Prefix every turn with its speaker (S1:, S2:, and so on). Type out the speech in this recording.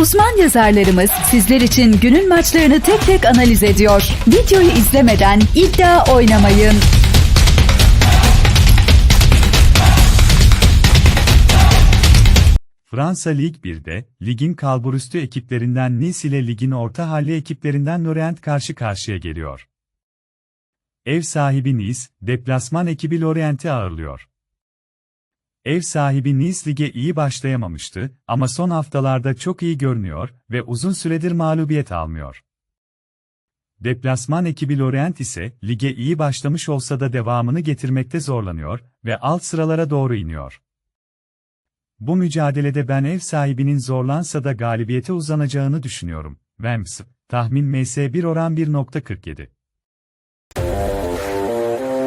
S1: Uzman yazarlarımız sizler için günün maçlarını tek tek analiz ediyor. Videoyu izlemeden iddia oynamayın.
S2: Fransa Lig 1'de, ligin kalburüstü ekiplerinden Nice ile ligin orta halli ekiplerinden Lorient karşı karşıya geliyor. Ev sahibi Nice, deplasman ekibi Lorient'i ağırlıyor. Ev sahibi Nice lige iyi başlayamamıştı ama son haftalarda çok iyi görünüyor ve uzun süredir mağlubiyet almıyor. Deplasman ekibi Lorient ise lige iyi başlamış olsa da devamını getirmekte zorlanıyor ve alt sıralara doğru iniyor. Bu mücadelede ben ev sahibinin zorlansa da galibiyete uzanacağını düşünüyorum. Vems, tahmin MS1 oran 1.47.